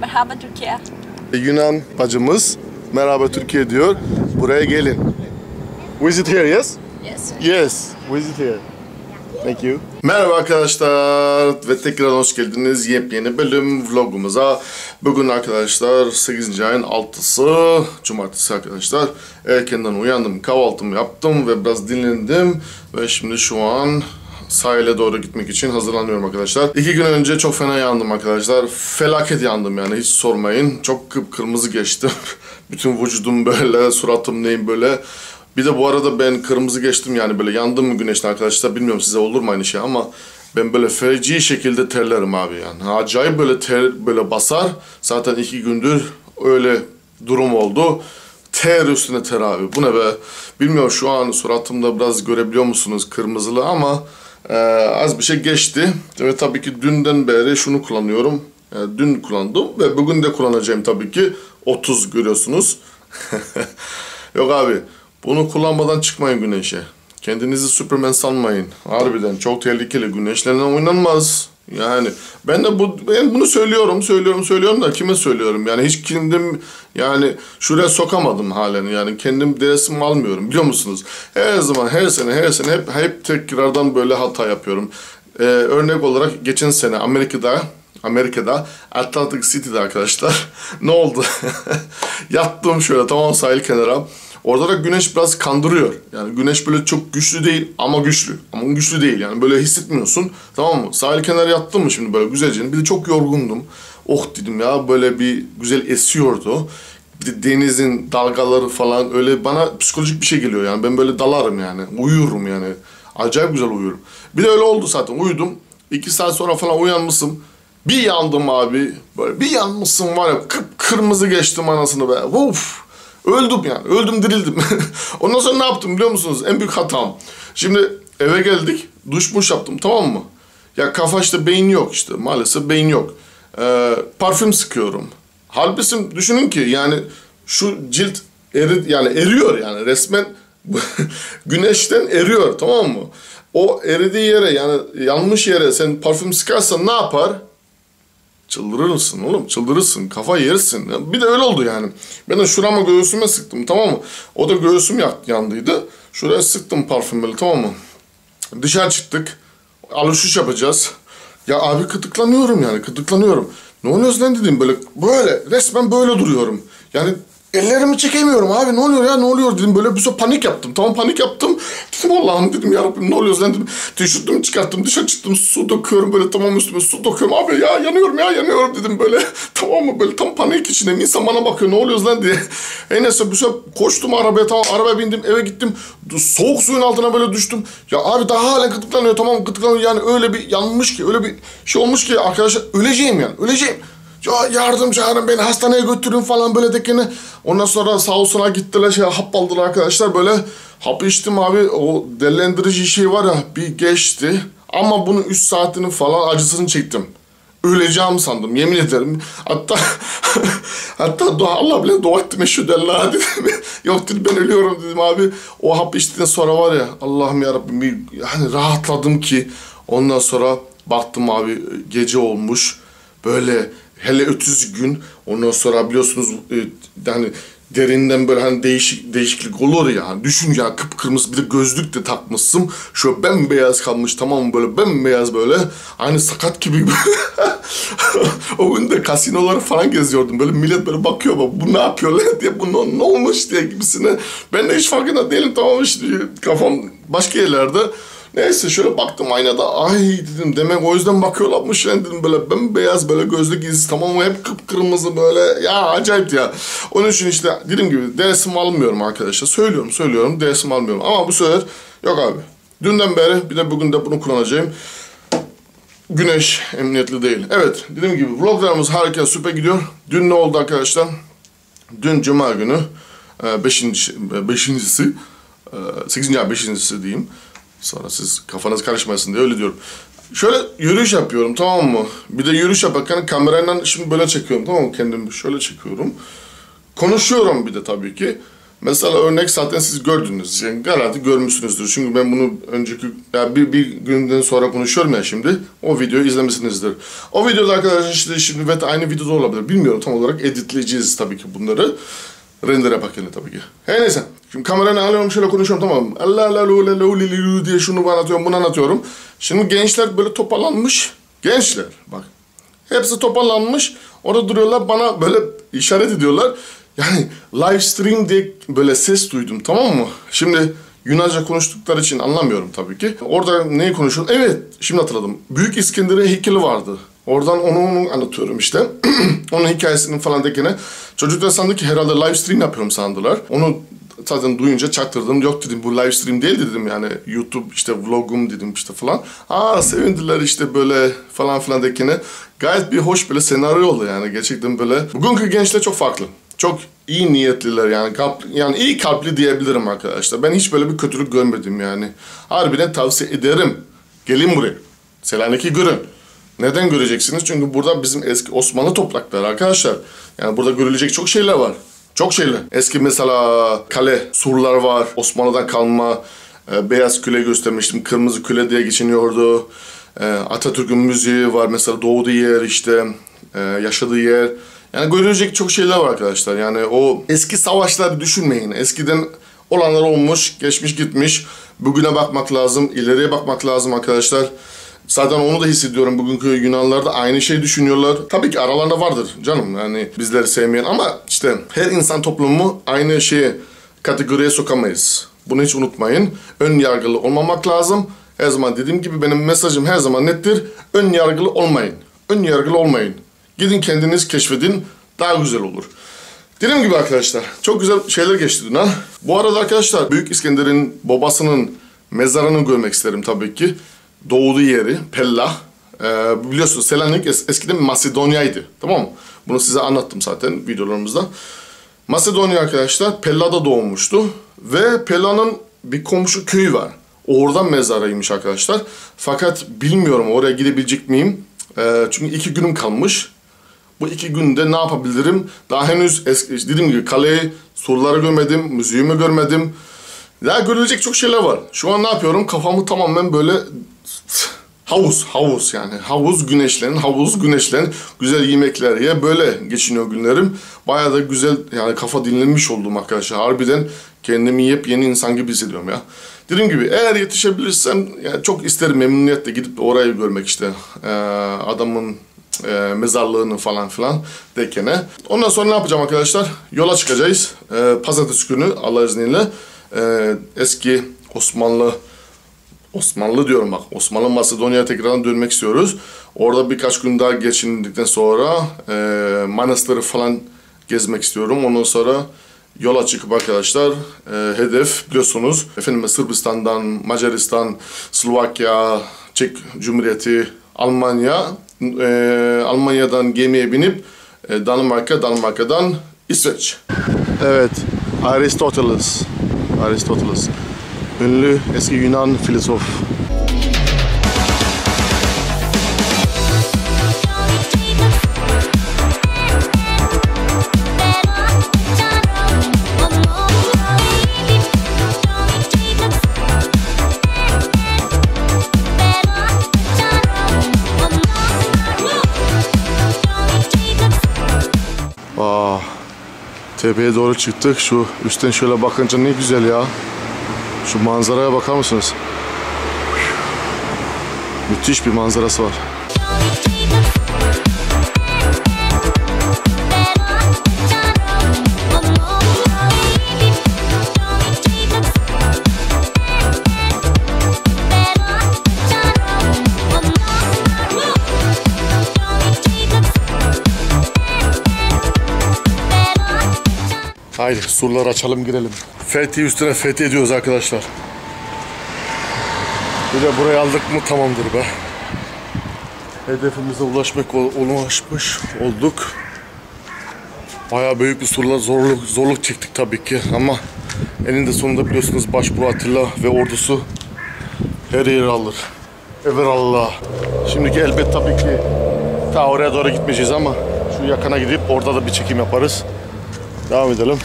Merhaba Türkiye. Yunan bacımız merhaba Türkiye diyor. Buraya gelin. Visit here yes? Yes. Yes, visit here. Thank you. Merhaba arkadaşlar ve tekrar hoş geldiniz yepyeni bölüm vlogumuza. Bugün arkadaşlar 8. ayın 6'sı Cumartesi arkadaşlar. Erkenden uyandım, kahvaltımı yaptım ve biraz dinlendim. Ve şimdi şu an sahile doğru gitmek için hazırlanıyorum arkadaşlar. İki gün önce çok fena yandım arkadaşlar. Felaket yandım yani hiç sormayın. Çok kıpkırmızı geçtim. Bütün vücudum böyle, suratım neyim böyle. Bir de bu arada ben kırmızı geçtim yani böyle yandım mı güneşten arkadaşlar bilmiyorum size olur mu aynı şey ama ben böyle feci şekilde terlerim abi yani. Acayip böyle ter böyle basar. Zaten iki gündür öyle durum oldu. Ter üstüne ter abi. Bu ne be? Bilmiyorum şu an suratımda biraz görebiliyor musunuz kırmızılı ama e, az bir şey geçti. Ve tabii ki dünden beri şunu kullanıyorum. E, dün kullandım ve bugün de kullanacağım tabii ki. 30 görüyorsunuz. Yok abi bunu kullanmadan çıkmayın güneşe. Kendinizi Superman sanmayın. Harbiden çok tehlikeli. Güneşlerine oynanmaz. Yani ben de bu ben bunu söylüyorum, söylüyorum, söylüyorum da kime söylüyorum? Yani hiç kendim yani şuraya sokamadım halen. Yani kendim dersimi almıyorum biliyor musunuz? Her zaman her sene her sene hep hep tekrardan böyle hata yapıyorum. Ee, örnek olarak geçen sene Amerika'da Amerika'da Atlantic City'de arkadaşlar ne oldu? Yattım şöyle tamam sahil kenara. Orada da güneş biraz kandırıyor. Yani güneş böyle çok güçlü değil ama güçlü. Ama güçlü değil yani böyle hissetmiyorsun. Tamam mı? Sahil kenarı yattım mı şimdi böyle güzelce. Bir de çok yorgundum. Oh dedim ya böyle bir güzel esiyordu. Bir de denizin dalgaları falan öyle bana psikolojik bir şey geliyor yani. Ben böyle dalarım yani. Uyuyorum yani. Acayip güzel uyuyorum. Bir de öyle oldu zaten. Uyudum. İki saat sonra falan uyanmışım. Bir yandım abi. Böyle bir yanmışsın var ya kıpkırmızı geçtim anasını be. Uf. Öldüm yani. Öldüm dirildim. Ondan sonra ne yaptım biliyor musunuz? En büyük hatam. Şimdi eve geldik. Duş muş yaptım tamam mı? Ya kafa işte beyin yok işte. Maalesef beyin yok. Ee, parfüm sıkıyorum. Halbuki düşünün ki yani şu cilt eri, yani eriyor yani resmen güneşten eriyor tamam mı? O eridiği yere yani yanmış yere sen parfüm sıkarsan ne yapar? Çıldırırsın oğlum çıldırırsın kafa yersin. Bir de öyle oldu yani. Ben de şurama göğsüme sıktım tamam mı? O da göğsüm yandıydı. Şuraya sıktım parfümleri tamam mı? Dışarı çıktık. Alışveriş yapacağız. Ya abi kıtıklanıyorum yani kıtıklanıyorum. Ne oluyor lan dedim böyle böyle resmen böyle duruyorum. Yani ellerimi çekemiyorum abi ne oluyor ya ne oluyor dedim böyle bir şey panik yaptım. Tamam panik yaptım. Dedim Allah'ım dedim ya Rabbim ne oluyor dedim. Tişörtümü çıkarttım dışarı çıktım su döküyorum böyle tamam üstüme su döküyorum abi ya yanıyorum ya yanıyorum dedim böyle. Tamam mı böyle tam panik içindeyim. İnsan bana bakıyor ne oluyor lan diye. En neyse bir şey koştum arabaya tamam arabaya bindim eve gittim. Soğuk suyun altına böyle düştüm. Ya abi daha hala gıdıklanıyor tamam gıdıklanıyor yani öyle bir yanmış ki öyle bir şey olmuş ki arkadaşlar öleceğim yani öleceğim. Ya yardım çağırın beni hastaneye götürün falan böyle dekene. Ondan sonra sağ olsuna gittiler şey hap aldılar arkadaşlar böyle. Hap içtim abi o delendirici şey var ya bir geçti. Ama bunun 3 saatini falan acısını çektim. Öleceğim sandım yemin ederim. Hatta hatta dua Allah bile dua ettim şu della dedim. Yok dedim ben ölüyorum dedim abi. O hap içtikten sonra var ya Allah'ım yarabbim yani rahatladım ki. Ondan sonra baktım abi gece olmuş. Böyle hele 30 gün ondan sonra biliyorsunuz e, derinden böyle hani değişik değişiklik olur ya. Hani düşün ya kıpkırmızı bir de gözlük de takmışsın. Şöyle bembeyaz kalmış tamam mı böyle bembeyaz böyle. Aynı sakat gibi. o gün de kasinoları falan geziyordum. Böyle millet böyle bakıyor bak bu ne yapıyor lan diye bu ne, ne olmuş diye gibisine. Ben de hiç farkında değilim tamam işte kafam başka yerlerde. Neyse şöyle baktım aynada. Ay dedim demek o yüzden bakıyorlarmış yani dedim böyle bembeyaz böyle gözlük izi tamam hep kıpkırmızı böyle ya acayip ya. Onun için işte dediğim gibi dersimi almıyorum arkadaşlar. Söylüyorum söylüyorum dersimi almıyorum ama bu sefer yok abi. Dünden beri bir de bugün de bunu kullanacağım. Güneş emniyetli değil. Evet dediğim gibi vloglarımız harika süper gidiyor. Dün ne oldu arkadaşlar? Dün cuma günü beşinci, beşincisi, sekizinci ya beşincisi diyeyim. Sonra siz kafanız karışmasın diye öyle diyorum. Şöyle yürüyüş yapıyorum tamam mı? Bir de yürüyüş yaparken kamerayla şimdi böyle çekiyorum tamam mı? Kendimi şöyle çekiyorum. Konuşuyorum bir de tabii ki. Mesela örnek zaten siz gördünüz. Yani garanti görmüşsünüzdür. Çünkü ben bunu önceki ya bir, bir günden sonra konuşuyorum ya şimdi. O videoyu izlemişsinizdir. O videoda arkadaşlar işte şimdi ve aynı videoda olabilir. Bilmiyorum tam olarak editleyeceğiz tabii ki bunları. Render yaparken de tabii ki. Her neyse. Şimdi kameranı alıyorum şöyle konuşuyorum tamam mı? Allah Allah lu la lu li lu diye şunu anlatıyorum bunu anlatıyorum. Şimdi gençler böyle toparlanmış. Gençler bak. Hepsi toparlanmış. Orada duruyorlar bana böyle işaret ediyorlar. Yani live stream diye böyle ses duydum tamam mı? Şimdi Yunanca konuştukları için anlamıyorum tabii ki. Orada neyi konuşuyor? Evet şimdi hatırladım. Büyük İskender'e heykeli vardı. Oradan onu, onu anlatıyorum işte. Onun hikayesini falan dekene. Çocuklar sandı ki herhalde live stream yapıyorum sandılar. Onu zaten duyunca çaktırdım. Yok dedim bu live stream değil dedim yani. YouTube işte vlogum dedim işte falan. Aa sevindiler işte böyle falan filan dekene. Gayet bir hoş böyle senaryo oldu yani gerçekten böyle. Bugünkü gençler çok farklı. Çok iyi niyetliler yani kalp, yani iyi kalpli diyebilirim arkadaşlar. Ben hiç böyle bir kötülük görmedim yani. Harbiden tavsiye ederim. Gelin buraya. Selanik'i görün. Neden göreceksiniz? Çünkü burada bizim eski Osmanlı toprakları arkadaşlar. Yani burada görülecek çok şeyler var. Çok şeyler. Eski mesela kale, surlar var. Osmanlı'dan kalma. e, beyaz küle göstermiştim. Kırmızı küle diye geçiniyordu. E, Atatürk'ün müziği var. Mesela doğduğu yer işte. e, yaşadığı yer. Yani görülecek çok şeyler var arkadaşlar. Yani o eski savaşları düşünmeyin. Eskiden olanlar olmuş, geçmiş gitmiş. Bugüne bakmak lazım, ileriye bakmak lazım arkadaşlar. Zaten onu da hissediyorum. Bugünkü Yunanlılar da aynı şey düşünüyorlar. Tabii ki aralarında vardır canım. Yani bizleri sevmeyen ama işte her insan toplumu aynı şeye kategoriye sokamayız. Bunu hiç unutmayın. Ön yargılı olmamak lazım. Her zaman dediğim gibi benim mesajım her zaman nettir. Ön yargılı olmayın. Ön yargılı olmayın. Gidin kendiniz keşfedin. Daha güzel olur. Dediğim gibi arkadaşlar çok güzel şeyler geçti dün ha. Bu arada arkadaşlar Büyük İskender'in babasının mezarını görmek isterim tabii ki. Doğduğu yeri Pella. Ee, biliyorsunuz Selanik es- eskiden Masedonya'ydı. Tamam mı? Bunu size anlattım zaten videolarımızda. Masedonya arkadaşlar Pella'da doğmuştu. Ve Pella'nın bir komşu köyü var. Oradan mezarıymış arkadaşlar. Fakat bilmiyorum oraya gidebilecek miyim? Ee, çünkü iki günüm kalmış. Bu iki günde ne yapabilirim? Daha henüz eski, dediğim gibi kaleyi, surları görmedim, müziğimi görmedim. Daha görülecek çok şeyler var. Şu an ne yapıyorum? Kafamı tamamen böyle havuz, havuz yani. Havuz güneşlen, havuz güneşlen. Güzel yemekler ye. Böyle geçiniyor günlerim. Bayağı da güzel yani kafa dinlenmiş oldum arkadaşlar. Harbiden kendimi yepyeni insan gibi hissediyorum ya. Dediğim gibi eğer yetişebilirsem yani çok isterim memnuniyetle gidip orayı görmek işte. Ee, adamın e, mezarlığını falan filan dekene. Ondan sonra ne yapacağım arkadaşlar? Yola çıkacağız. E, Pazartesi günü Allah izniyle e, eski Osmanlı Osmanlı diyorum bak. Osmanlı Masedonya'ya tekrardan dönmek istiyoruz. Orada birkaç gün daha geçindikten sonra e, manastırı falan gezmek istiyorum. Ondan sonra yola çıkıp arkadaşlar e, hedef biliyorsunuz efendim Sırbistan'dan, Macaristan, Slovakya, Çek Cumhuriyeti, Almanya, e, Almanya'dan gemiye binip e, Danimarka, Danimarka'dan İsveç. Evet, Aristoteles. Aristoteles. Ünlü eski Yunan filozof. Tepeye doğru çıktık. Şu üstten şöyle bakınca ne güzel ya. Şu manzaraya bakar mısınız? Müthiş bir manzarası var. Haydi surları açalım girelim. Fethi üstüne fethi ediyoruz arkadaşlar. Bir de burayı aldık mı tamamdır be. Hedefimize ulaşmak ulaşmış olduk. Bayağı büyük bir surlar zorluk zorluk çektik tabii ki ama eninde sonunda biliyorsunuz Başbuğ Atilla ve ordusu her yeri alır. Everallah. Şimdiki elbet tabii ki ta oraya doğru gitmeyeceğiz ama şu yakına gidip orada da bir çekim yaparız. Devam edelim.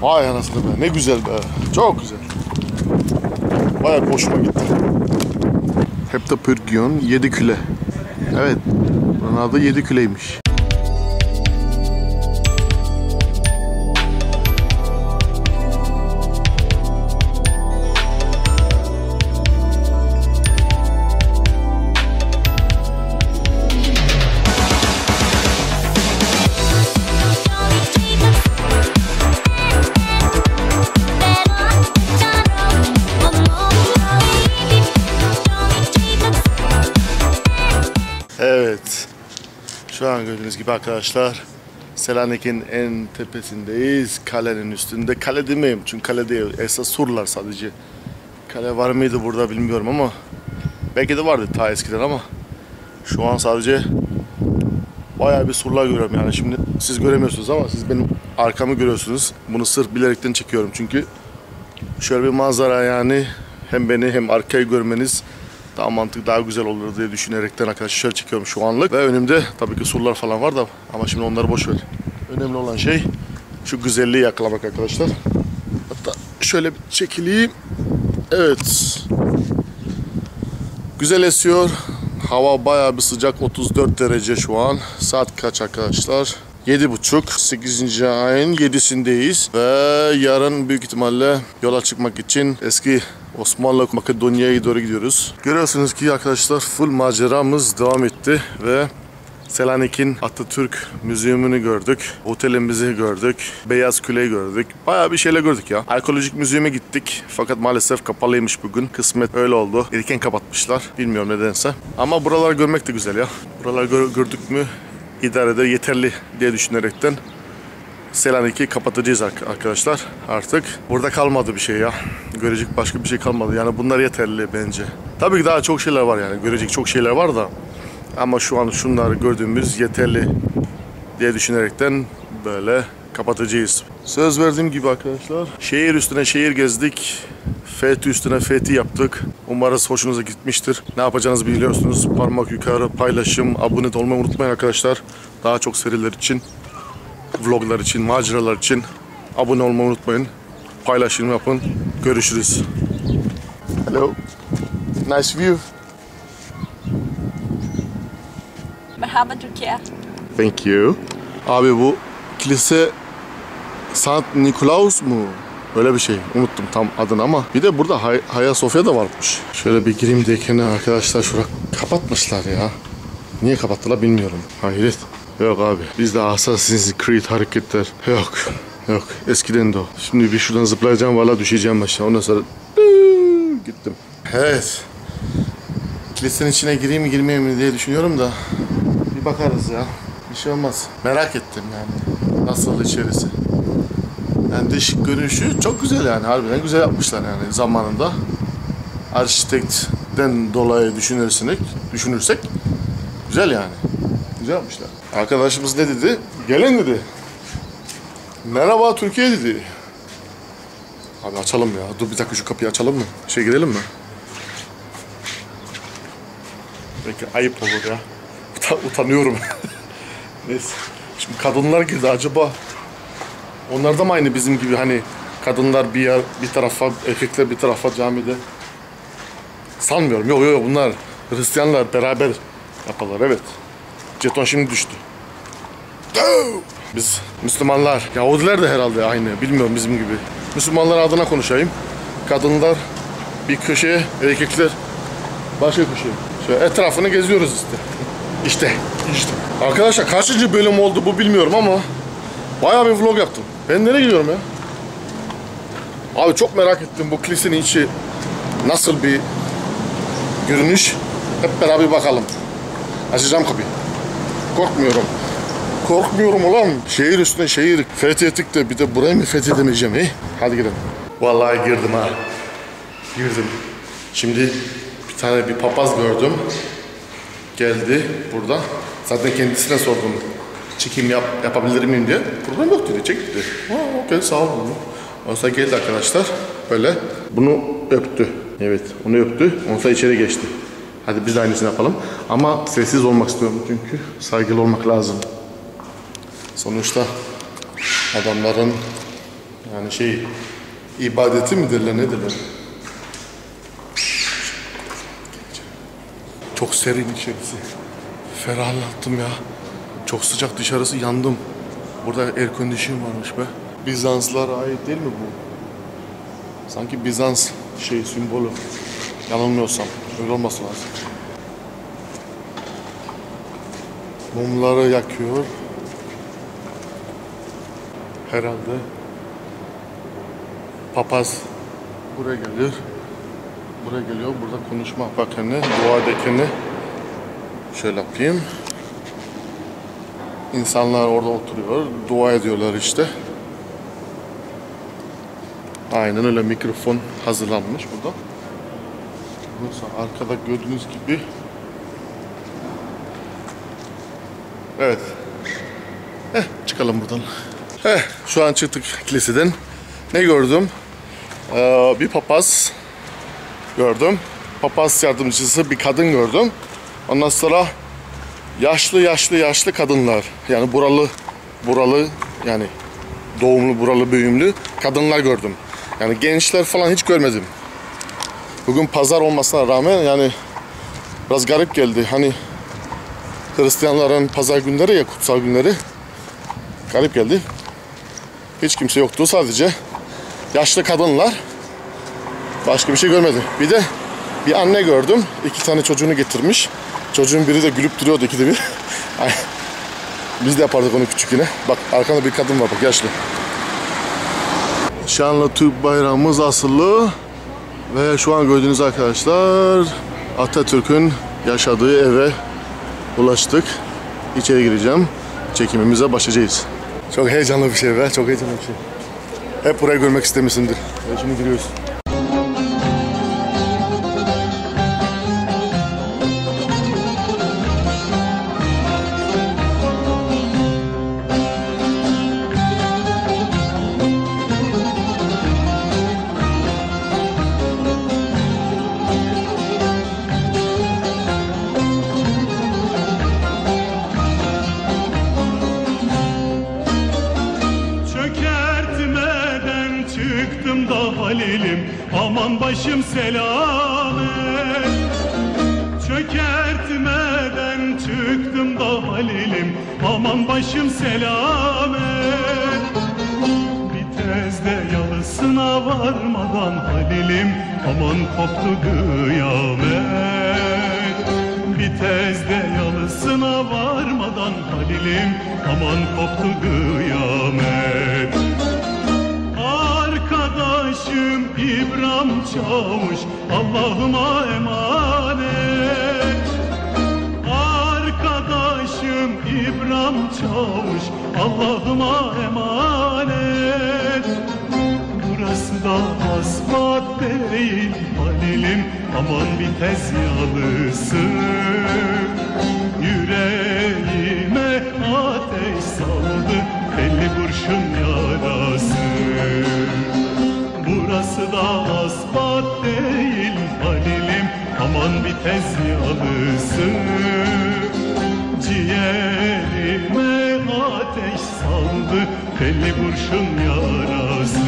Vay anasını be. Ne güzel be. Çok güzel. Bayağı bir hoşuma gitti. Heptapürgion 7 küle. Evet. Bunun adı 7 küleymiş. Şu an gördüğünüz gibi arkadaşlar Selanik'in en tepesindeyiz. Kalenin üstünde. Kale demeyeyim çünkü kale değil. Esas surlar sadece. Kale var mıydı burada bilmiyorum ama belki de vardı ta eskiden ama şu an sadece bayağı bir surlar görüyorum yani şimdi siz göremiyorsunuz ama siz benim arkamı görüyorsunuz. Bunu sırf bilerekten çekiyorum çünkü şöyle bir manzara yani hem beni hem arkayı görmeniz daha mantıklı, daha güzel olur diye düşünerekten arkadaşlar çekiyorum şu anlık. Ve önümde tabii ki surlar falan var da ama şimdi onları boş ver. Önemli olan şey şu güzelliği yakalamak arkadaşlar. Hatta şöyle bir çekileyim. Evet. Güzel esiyor. Hava bayağı bir sıcak. 34 derece şu an. Saat kaç arkadaşlar? 7.30. 8. ayın 7'sindeyiz. Ve yarın büyük ihtimalle yola çıkmak için eski Osmanlı Makedonya'ya doğru gidiyoruz. Görüyorsunuz ki arkadaşlar full maceramız devam etti ve Selanik'in Atatürk Müzeyumunu gördük. Otelimizi gördük. Beyaz Küle'yi gördük. Bayağı bir şeyler gördük ya. Arkeolojik müzeyime gittik. Fakat maalesef kapalıymış bugün. Kısmet öyle oldu. Erken kapatmışlar. Bilmiyorum nedense. Ama buraları görmek de güzel ya. Buraları gör- gördük mü idare eder yeterli diye düşünerekten Selanik'i kapatacağız ar- arkadaşlar artık. Burada kalmadı bir şey ya. Görecek başka bir şey kalmadı. Yani bunlar yeterli bence. Tabii ki daha çok şeyler var yani. Görecek çok şeyler var da. Ama şu an şunları gördüğümüz yeterli diye düşünerekten böyle kapatacağız. Söz verdiğim gibi arkadaşlar şehir üstüne şehir gezdik. Fethi üstüne fethi yaptık. Umarız hoşunuza gitmiştir. Ne yapacağınızı biliyorsunuz. Parmak yukarı paylaşım, abone olmayı unutmayın arkadaşlar. Daha çok seriler için, vloglar için, maceralar için abone olmayı unutmayın. Paylaşım yapın. Görüşürüz. Hello. Nice view. Merhaba Türkiye. Thank you. Abi bu kilise Sant Nikolaus mu? Öyle bir şey. Unuttum tam adını ama. Bir de burada Hay- Hagia Sophia da varmış. Şöyle bir gireyim dekene arkadaşlar şura kapatmışlar ya. Niye kapattılar bilmiyorum. Hayret. Yok abi. Bizde Assassin's Creed hareketler. Yok. Yok. Eskiden de o. Şimdi bir şuradan zıplayacağım valla düşeceğim aşağı. Ondan sonra gittim. Evet. Kilisenin içine gireyim mi girmeyeyim mi diye düşünüyorum da bir bakarız ya. Bir şey olmaz. Merak ettim yani. Nasıl içerisi. Yani dış görünüşü çok güzel yani. Harbiden güzel yapmışlar yani zamanında. Arkitektten dolayı düşünürsek, düşünürsek güzel yani. Güzel yapmışlar. Arkadaşımız ne dedi? Gelin dedi. Merhaba Türkiye dedi. Abi açalım ya. Dur bir dakika şu kapıyı açalım mı? Şey girelim mi? Belki ayıp olur ya. Uta- utanıyorum. Neyse. Şimdi kadınlar girdi acaba onlar da mı aynı bizim gibi hani kadınlar bir yer bir tarafa erkekler bir tarafa camide sanmıyorum. Yok yok, bunlar Hristiyanlar beraber yaparlar evet. Jeton şimdi düştü. Biz Müslümanlar, Yahudiler de herhalde aynı. Bilmiyorum bizim gibi. Müslümanlar adına konuşayım. Kadınlar bir köşeye, erkekler başka köşeye. Şöyle etrafını geziyoruz işte. İşte, işte. Arkadaşlar kaçıncı bölüm oldu bu bilmiyorum ama bayağı bir vlog yaptım. Ben nereye gidiyorum ya? Abi çok merak ettim bu kilisenin içi nasıl bir görünüş. Hep beraber bakalım. Açacağım kapıyı. Korkmuyorum. Korkmuyorum ulan. Şehir üstüne şehir fethettik de bir de burayı mı fethedemeyeceğim? He? Hadi gidelim. Vallahi girdim ha. Girdim. Şimdi bir tane bir papaz gördüm. Geldi burada. Zaten kendisine sordum. Çekim yap, yapabilir miyim diye. Problem yok dedi. Çek dedi. Okey sağ ol dedi. Ondan sonra geldi arkadaşlar. Böyle. Bunu öptü. Evet onu öptü. Sonra içeri geçti. Hadi biz de aynısını yapalım. Ama sessiz olmak istiyorum çünkü saygılı olmak lazım. Sonuçta adamların Yani şey ibadeti mi derler ne derler? Çok serin içerisi. Ferahlattım ya. Çok sıcak dışarısı yandım. Burada air condition varmış be. Bizanslara ait değil mi bu? Sanki Bizans şey simbolü. Yanılmıyorsam. Öyle olması lazım. Mumları yakıyor. Herhalde papaz buraya geliyor. Buraya geliyor. Burada konuşma yaparken, dua ederken şöyle yapayım. İnsanlar orada oturuyor. Dua ediyorlar işte. Aynen öyle mikrofon hazırlanmış burada. Burası arkada gördüğünüz gibi Evet. Heh, çıkalım buradan. Heh, şu an çıktık kiliseden. Ne gördüm? Ee, bir papaz gördüm. Papaz yardımcısı bir kadın gördüm. Ondan sonra yaşlı yaşlı yaşlı kadınlar. Yani buralı buralı yani doğumlu buralı büyümlü kadınlar gördüm. Yani gençler falan hiç görmedim. Bugün pazar olmasına rağmen yani biraz garip geldi. Hani Hristiyanların pazar günleri ya kutsal günleri. Garip geldi. Hiç kimse yoktu sadece yaşlı kadınlar. Başka bir şey görmedim. Bir de bir anne gördüm. iki tane çocuğunu getirmiş. Çocuğun biri de gülüp duruyordu ikide bir. Biz de yapardık onu küçük yine. Bak arkanda bir kadın var bak yaşlı. Şanlı Türk bayrağımız asılı. Ve şu an gördüğünüz arkadaşlar Atatürk'ün yaşadığı eve ulaştık. İçeri gireceğim. Çekimimize başlayacağız. Çok heyecanlı bir şey be. Çok heyecanlı bir şey. Hep burayı görmek istemişsindir. Ve şimdi giriyoruz. Da Halil'im Aman başım selamet Çökertmeden çıktım da Halil'im. Aman başım selamet Vitezde yalısına varmadan Halil'im. Aman koptu kıyamet. Vitezde yalısına varmadan Halil'im. Aman koptu kıyamet Arkadaşım İbrahim Çavuş Allah'ıma emanet. Arkadaşım İbrahim Çavuş Allah'ıma emanet. Burası da asfalt değil Halil'im aman bir tez yalısı. Yüreğime Burası da asfalt değil Halil'im. Aman bir tez yalısı. Ciğerime ateş saldı. Belli kurşun yarası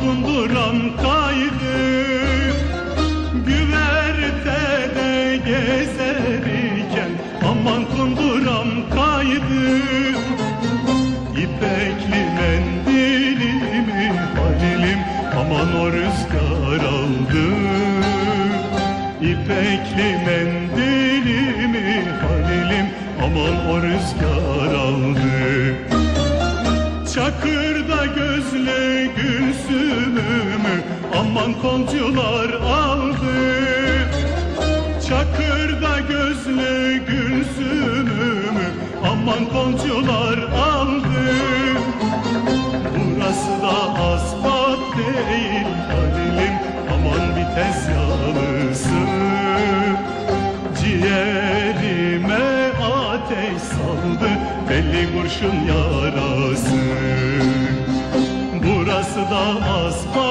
aman kunduram aman kolcular aldı. Çakırda gözlü gülsümümü aman komşular aldı. Burası da asfalt değil Halil'im aman vites yalısı Ciğerime ateş saldı belli kurşun yarası. Burası da asfalt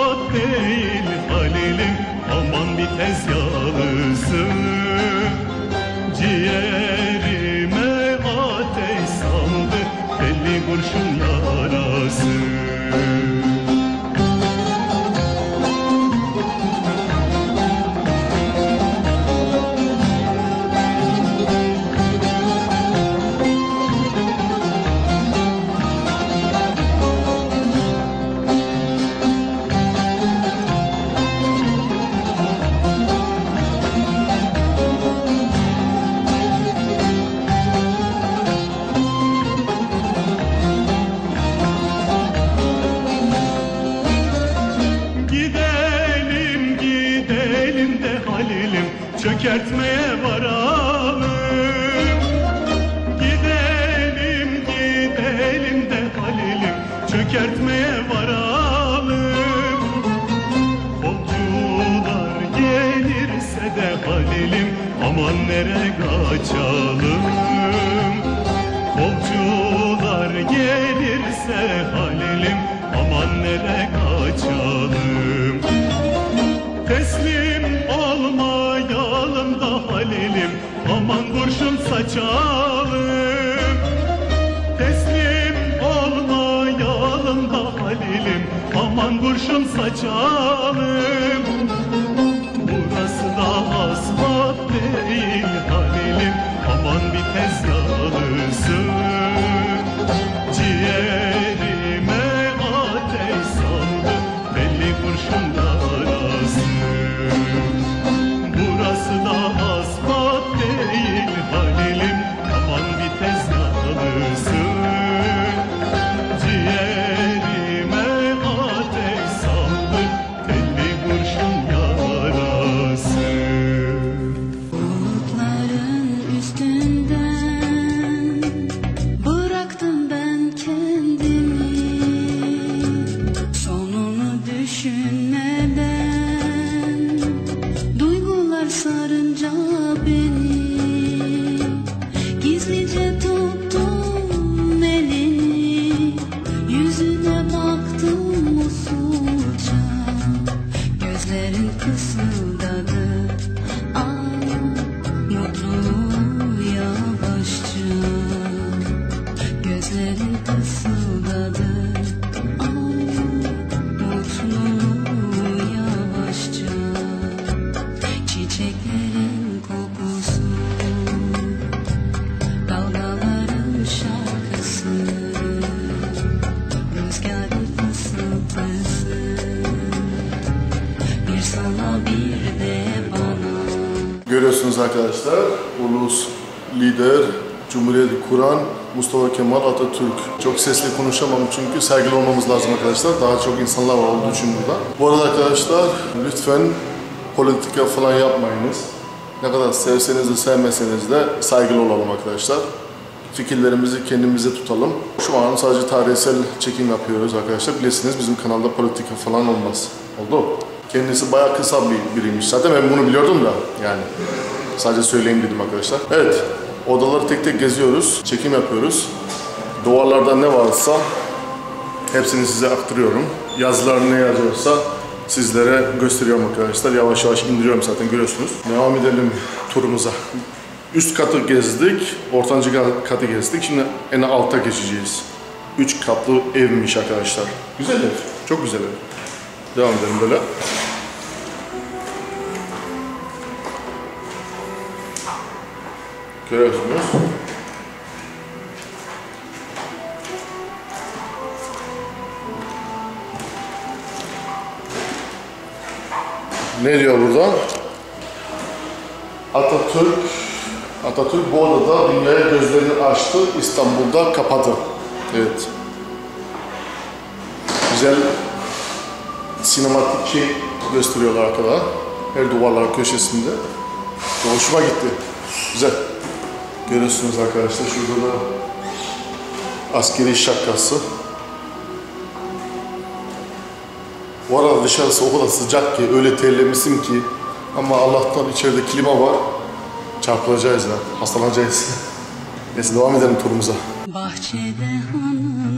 çökertmeye varalım. Kolcular gelirse de Halil'im aman nere kaçalım? Kolcular gelirse Halil'im aman nere kaçalım? Teslim olmayalım da Halil'im. Aman kurşun saçalım aman kurşun saçalım Burası da asfalt değil Halil'im. Aman vites yalısı Ciğerime Kemal Atatürk. Çok sesli konuşamam çünkü sergili olmamız lazım arkadaşlar. Daha çok insanlar var olduğu için burada. Bu arada arkadaşlar lütfen politika falan yapmayınız. Ne kadar sevseniz de sevmeseniz de saygılı olalım arkadaşlar. Fikirlerimizi kendimize tutalım. Şu an sadece tarihsel çekim yapıyoruz arkadaşlar. Bilirsiniz bizim kanalda politika falan olmaz. Oldu. Kendisi bayağı kısa bir biriymiş. Zaten ben bunu biliyordum da yani. Sadece söyleyeyim dedim arkadaşlar. Evet. Odaları tek tek geziyoruz. Çekim yapıyoruz. Duvarlarda ne varsa hepsini size aktarıyorum. Yazılar ne yazıyorsa sizlere gösteriyorum arkadaşlar. Yavaş yavaş indiriyorum zaten görüyorsunuz. Devam edelim turumuza. Üst katı gezdik, ortancı katı gezdik. Şimdi en alta geçeceğiz. Üç katlı evmiş arkadaşlar. Güzel ev, çok güzel ev. Devam edelim böyle. Görüyorsunuz. Ne diyor burada? Atatürk Atatürk bu odada dünyaya gözlerini açtı, İstanbul'da kapadı. Evet. Güzel sinematik şey gösteriyorlar arkada. Her duvarlar köşesinde. Hoşuma gitti. Güzel. Görüyorsunuz arkadaşlar şurada da askeri şapkası. Bu arada dışarısı o kadar sıcak ki, öyle terlemişim ki. Ama Allah'tan içeride klima var. Çarpılacağız ya, hastalanacağız. Neyse devam edelim turumuza. Bahçede hanım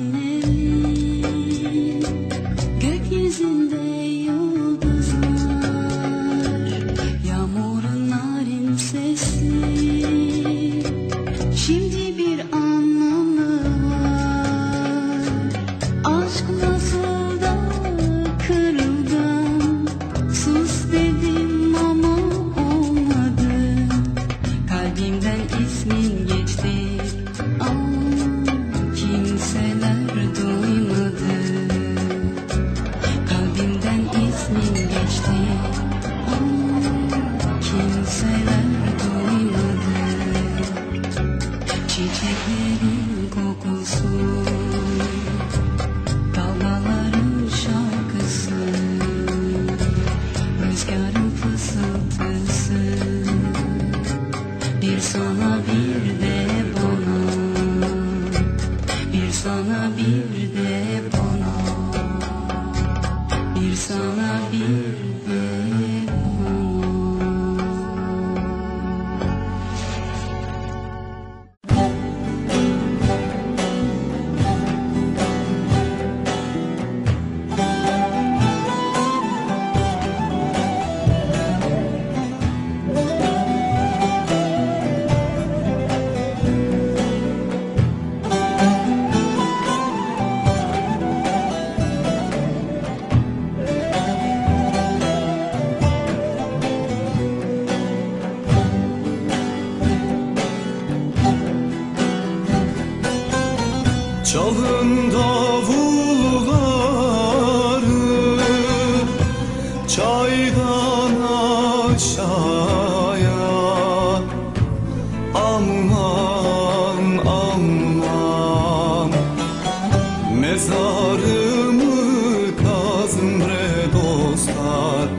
dostlar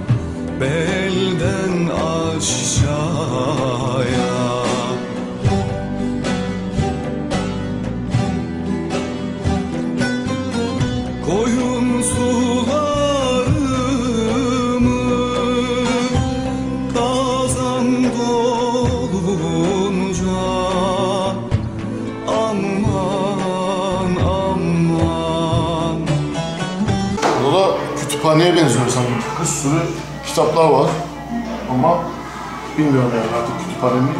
Belden aşağıya sürü kitaplar var. Ama bilmiyorum yani artık kütüphane miydi?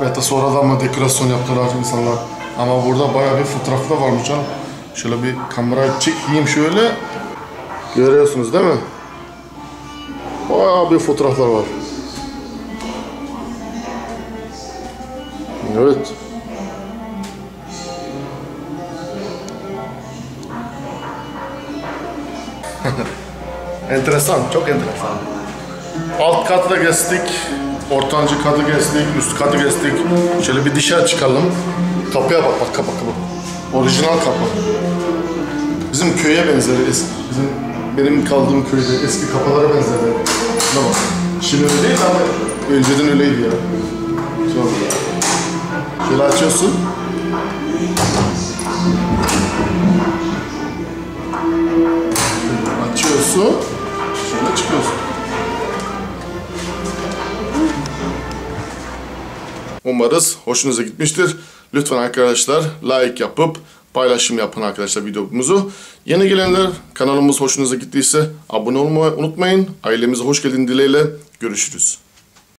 Veyahut da sonradan mı dekorasyon yaptılar insanlar. Ama burada bayağı bir fotoğrafı da varmış canım. Şöyle bir kamera çekeyim şöyle. Görüyorsunuz değil mi? Bayağı bir fotoğraflar var. Evet. enteresan, çok enteresan. Alt katı da geçtik, ortancı katı geçtik, üst katı geçtik. Şöyle bir dışarı çıkalım. Kapıya bak, bak kapı kapı. Orijinal kapı. Bizim köye benzer, eski, bizim benim kaldığım köyde eski kapılara benzerdi. Bak. Şimdi öyle değil ama önceden öyleydi ya. Şöyle, şöyle açıyorsun. Açıyorsun. Umarız hoşunuza gitmiştir. Lütfen arkadaşlar like yapıp paylaşım yapın arkadaşlar videomuzu. Yeni gelenler kanalımız hoşunuza gittiyse abone olmayı unutmayın. Ailemize hoş geldin dileğiyle görüşürüz.